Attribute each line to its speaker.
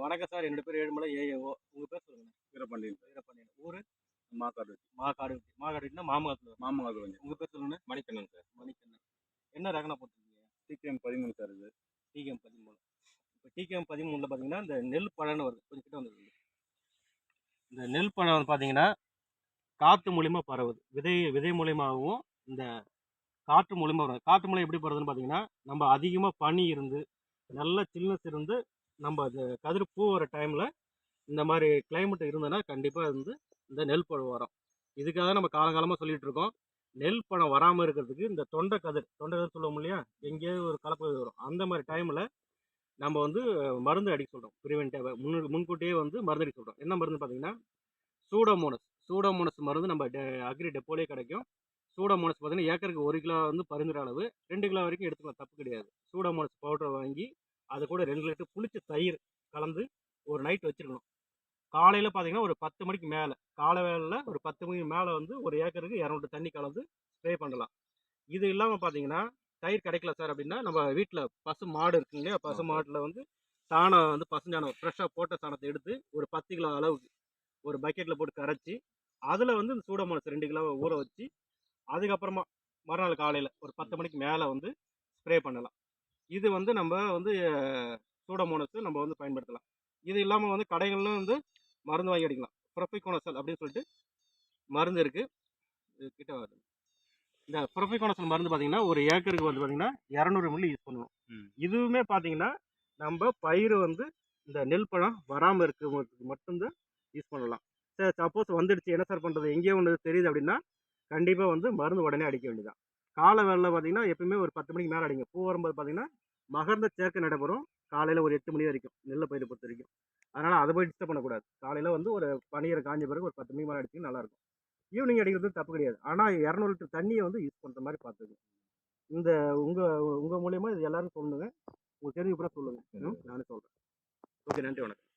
Speaker 1: வணக்கம் சார். என்னோட பேர் ஏழுமலை ஏஏஓ. உங்க பேர் சொல்லுங்க.
Speaker 2: வீரபாண்டியன்
Speaker 1: வீரபாண்டியன். ஊரு?
Speaker 2: மாக்காடு
Speaker 1: மாகாடு மாகாடுனா மாமங்கலத்துல
Speaker 2: மாமங்காடு வந்து
Speaker 1: உங்க பேர் சொல்லுங்க.
Speaker 2: மணிக்கண்ணன் சார்.
Speaker 1: மணிக்கண்ணன். என்ன ரகனை போட்டிருக்கீங்க
Speaker 2: டிகேஎம் பதிமூணு சார் இது.
Speaker 1: டிகேஎம் பதிமூணு. இப்போ டிகேஎம் பதிமூணுல பார்த்தீங்கன்னா இந்த நெல் பழம்னு வருது. கொஞ்சம் கிட்ட வந்து இந்த நெல் பழம் வந்து பார்த்தீங்கன்னா காற்று மூலியமா பரவுது. விதை விதை மூலியமாகவும் இந்த காற்று மூலியமா வரும். காற்று மூலியம் எப்படி பரவுதுன்னு பார்த்தீங்கன்னா நம்ம அதிகமாக பனி இருந்து நல்ல சில்னஸ் இருந்து நம்ம அது கதிர் பூ வர டைமில் இந்த மாதிரி கிளைமேட் இருந்ததுன்னா கண்டிப்பாக வந்து இந்த நெல் பழம் வரும். இதுக்காக நம்ம காலங்காலமாக சொல்லிகிட்டு இருக்கோம். நெல் பழம் வராமல் இருக்கிறதுக்கு இந்த தொண்டை கதிர் தொண்டை கதிர் சொல்லுவோம் இல்லையா? எங்கேயாவது ஒரு கலப்பகுதி வரும். அந்த மாதிரி டைமில் நம்ம வந்து மருந்து அடிக்க சொல்கிறோம் ப்ரிவென்டிவாக முன் முன்கூட்டியே வந்து மருந்து அடிக்க சொல்கிறோம் என்ன மருந்து பார்த்தீங்கன்னா சூடோமோனஸ் சூடோமோனஸ் மருந்து நம்ம டெ- அக்ரி டெப்போலே கிடைக்கும். சூடோமோனஸ் பார்த்தீங்கன்னா ஏக்கருக்கு ஒரு கிலோ வந்து பரிந்துரை அளவு. ரெண்டு கிலோ வரைக்கும் எடுத்துக்கலாம். தப்பு கிடையாது. சூடோமோனஸ் பவுடர் வாங்கி அது கூட ரெண்டு லிட்டர் புளிச்ச தயிர் கலந்து ஒரு நைட் வச்சிருக்கணும். காலையில் பார்த்தீங்கன்னா ஒரு பத்து மணிக்கு மேலே. காலை வேளையில் ஒரு பத்து மணிக்கு மேலே வந்து ஒரு ஏக்கருக்கு இரநூறு தண்ணி கலந்து ஸ்ப்ரே பண்ணலாம். இது இல்லாமல் பார்த்தீங்கன்னா தயிர் கிடைக்கல சார் அப்படின்னா நம்ம வீட்டில் பசு மாடு இருக்குங்க இல்லையா? பசு மாட்டில் வந்து சாணம் வந்து பசுஞ்சாணம் ஃப்ரெஷ்ஷாக போட்ட சாணத்தை எடுத்து ஒரு பத்து கிலோ அளவுக்கு ஒரு பக்கெட்டில் போட்டு கரைச்சி அதில் வந்து இந்த சூடோமோனஸ் ரெண்டு கிலோ ஊற வச்சு அதுக்கப்புறமா மறுநாள் காலையில் ஒரு பத்து மணிக்கு மேலே வந்து ஸ்ப்ரே பண்ணலாம். இது வந்து நம்ம வந்து சூடோமோனஸ் நம்ம வந்து பயன்படுத்தலாம். இது இல்லாமல் வந்து கடைகள்லாம் வந்து மருந்து வாங்கி அடிக்கலாம். ப்ரொஃபிகோனசல் அப்படின்னு சொல்லிட்டு மருந்து இருக்குது இது கிட்ட வருது. இந்த ப்ரொஃபிகோனசல் மருந்து பார்த்தீங்கன்னா ஒரு ஏக்கருக்கு வந்து பார்த்தீங்கன்னா இரநூறு மில்லி யூஸ் பண்ணுவோம்
Speaker 2: ம்.
Speaker 1: இதுவுமே பார்த்தீங்கன்னா நம்ம பயிர் வந்து இந்த நெல் பழம் வராமல் இருக்கிறவங்களுக்கு மட்டும்தான் யூஸ் பண்ணலாம். சார் சப்போஸ் வந்துடுச்சு. என்ன சார் பண்ணுறது எங்கேயோ ஒன்று தெரியுது அப்படின்னா கண்டிப்பாக வந்து மருந்து உடனே அடிக்க வேண்டியதான் காலை வேலையில் பார்த்தீங்கன்னா எப்பயுமே ஒரு பத்து மணிக்கு மேலே அடிங்க. பூ வரும்போது பார்த்தீங்கன்னா மகர்ந்த சேர்க்கை நடைபெறும். காலையில் ஒரு எட்டு மணி வரைக்கும் நெல்லை பயிரை பொறுத்த வரைக்கும். அதனால் அதை போய் டிஸ்டர்ப் பண்ணக்கூடாது. காலையில் வந்து ஒரு பனியரை காஞ்ச பிறகு ஒரு பத்து மணி மேலே அடிச்சிங்கன்னா நல்லாயிருக்கும். ஈவினிங் அடிக்கிறது தப்பு கிடையாது. ஆனால் இரநூறு லிட்டர் தண்ணியை வந்து யூஸ் பண்ணுற மாதிரி பார்த்துக்கணும் இந்த உங்கள் உங்கள் மூலியமாக இது எல்லாரும் சொல்லுங்க. உங்களுக்கு தெரிஞ்சு கூட சொல்லுங்கள் நானும் சொல்கிறேன் ஓகே நன்றி வணக்கம்.